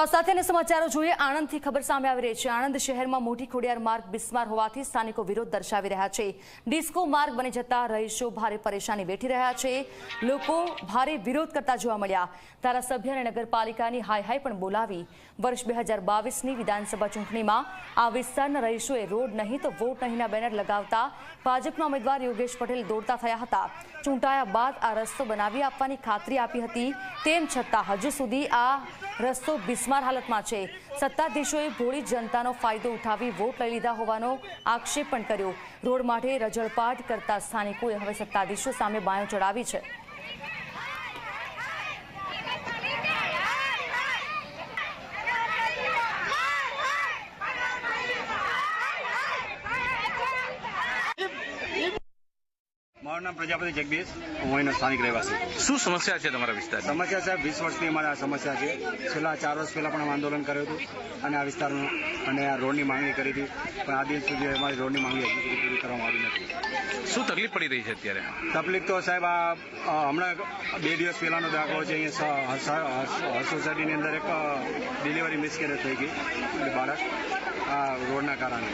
તો આ સાથેના સમાચારો જોઈએ. આણંદથી ખબર સામે આવી રહી છે. આણંદ શહેરમાં મોટી ખોડિયાર માર્ગ બિસ્માર હોવાથી સ્થાનિકો વિરોધ દર્શાવી રહ્યા છે. ડિસ્કો માર્ગ બની જતા રહીશો ભારે પરેશાની વેઠી રહ્યા છે. લોકો ભારે વિરોધ કરતા જોવા મળ્યા. ધારાસભ્ય અને નગરપાલિકાની હાય હાય પણ બોલાવી. વર્ષ બે હજાર બાવીસની વિધાનસભા ચૂંટણીમાં આ વિસ્તારના રહીશોએ રોડ નહીં તો વોટ નહીંના બેનર લગાવતા ભાજપના ઉમેદવાર યોગેશ પટેલ દોડતા થયા હતા. ચૂંટાયા બાદ આ રસ્તો બનાવી આપવાની ખાતરી આપી હતી. તેમ છતાં હજુ સુધી આ રસ્તો બિસ્માર હાલતમાં છે. સત્તાધીશોએ ભોળી જનતાનો ફાયદો ઉઠાવી વોટ લઈ લીધા હોવાનો આક્ષેપ પણ કર્યો. રોડ માટે રજળપાટ કરતા સ્થાનિકોએ હવે સત્તાધીશો સામે બાયો ચડાવી છે. મારું નામ પ્રજાપતિ જગદીશ. હું અહીંનો સ્થાનિક રહેવાસી. શું સમસ્યા છે તમારા વિસ્તાર સમસ્યા સાહેબ વીસ વર્ષથી અમારે આ સમસ્યા છે. છેલ્લા ચાર વર્ષ પહેલાં પણ અમે આંદોલન કર્યું હતું અને આ વિસ્તારનું અને આ રોડની માંગણી કરી હતી. પણ આ દિવસ સુધી અમારી રોડની માંગણી હજી સુધી પૂરી કરવામાં આવી નથી. શું તકલીફ પડી રહી છે અત્યારે? તકલીફ તો સાહેબ આ હમણાં બે દિવસ પહેલાંનો દાખલો છે. અહીંયા સોસાયટીની અંદર એક ડિલિવરી મિસકેરેજ થઈ ગઈ. એટલે બાળક આ રોડના કારણે.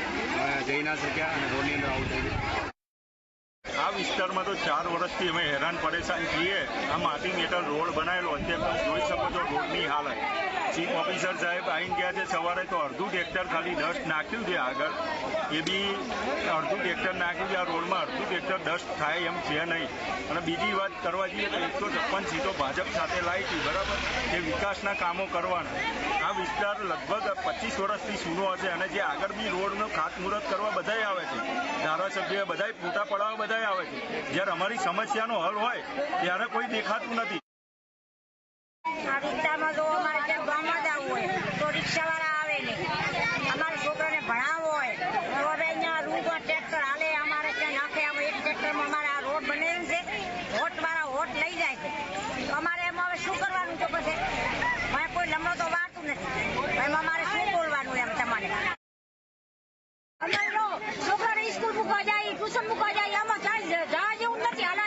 જઈ ના શક્યા અને રોડની અંદર આવું થઈ ગયું વિસ્તારમાં તો ચાર વર્ષથી અમે હેરાન પરેશાન છીએ. આ માટી મેટલ રોડ બનાવેલો અત્યારે તમે જોઈ શકો છો રોડની હાલત. ચીફ ઓફિસર સાહેબ આવીને ગયા છે સવારે તો અડધું ટ્રેક્ટર ખાલી ડસ્ટ નાખ્યું છે આગળ. એ બી અડધું ટ્રેક્ટર નાખ્યું છે. આ રોડમાં અડધું ટ્રેક્ટર ડસ્ટ થાય એમ છે નહીં. અને બીજી વાત કરવા જઈએ તો એકસો છપ્પન સીટો ભાજપ સાથે લાવી હતી, બરાબર? એ વિકાસના કામો કરવાના. વિસ્તાર લગભગ પચીસ વર્ષથી સૂનો હશે અને જે આગળ બી રોડનું ખાતમુહૂર્ત કરવા બધાય આવે છે. ધારાસભ્ય બધાય ફૂટા પડાવવા બધાય આવે છે. જ્યારે અમારી સમસ્યાનો હલ હોય, ત્યારે કોઈ દેખાતું નથી. આ વિસ્તારમાં આવે નહીં. અમારા છોકરાને ભણાવવો હોય તો હવે અહીંયા રૂગમાં ટ્રેક્ટર હાલે અમારે ક્યાં નાખે આમ એક ટ્રેક્ટરમાં અમારે આ રોડ બનેલું છે હોટવાળા હોટ લઈ જાય છે તો અમારે એમાં હવે શું કરવાનું છે પછી મને કોઈ લમણો તો વાળતું નથી એમાં અમારે શું બોલવાનું એમ તમારે અમારે જો છોકરાને સ્કૂલ મૂકવા જાય ટ્યુશન મૂકવા જાય આમાં જાય નથી હાલા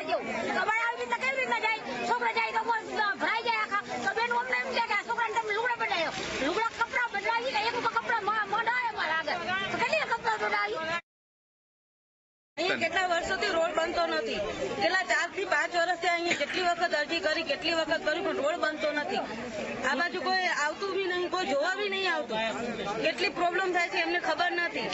કેટલી વર્ષોથી રોડ બનતો નથી. કેટલા ચારથી પાંચ વર્ષથી અહીંયા કેટલી વખત અરજી કરી, કેટલી વખત કરી પણ રોડ બનતો નથી. આ બાજુ કોઈ આવતું બી નહીં, કોઈ જોવા બી નહીં આવતું. કેટલી પ્રોબ્લેમ થાય છે એમને ખબર નથી.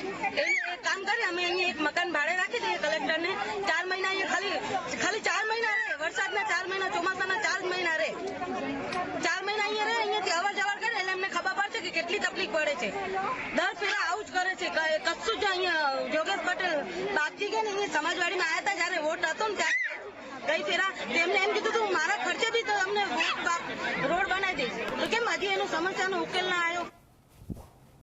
એક કામ કરે, અમે અહીંયા એક મકાન ભાડે રાખી દઈએ કલેક્ટરને ચાર મહિના અહીંયા ખાલી ખાલી ચાર મહિના રહે વરસાદના ચાર મહિના ચોમાસાના ચાર જ મહિના રહે ચાર મહિના અહીંયા રહે અહીંયાથી અવર જવર કરે એટલે એમને ખબર પડશે કે કેટલી તકલીફ પડે છે. દર ફેરા આવું જ કરે છે. કશું જ અહીંયા યોગેશ પટેલ બાપજી કે ને સમાજવાડીમાં આવ્યા હતા જયારે વોટ હતો ને ત્યારે ગઈ ફેરા તેમને એમ કીધું હતું મારા ખર્ચે બી તો અમને રોડ બનાવી દઈશ. તો કેમ હજી એનું સમસ્યાનો ઉકેલ ના આવ્યો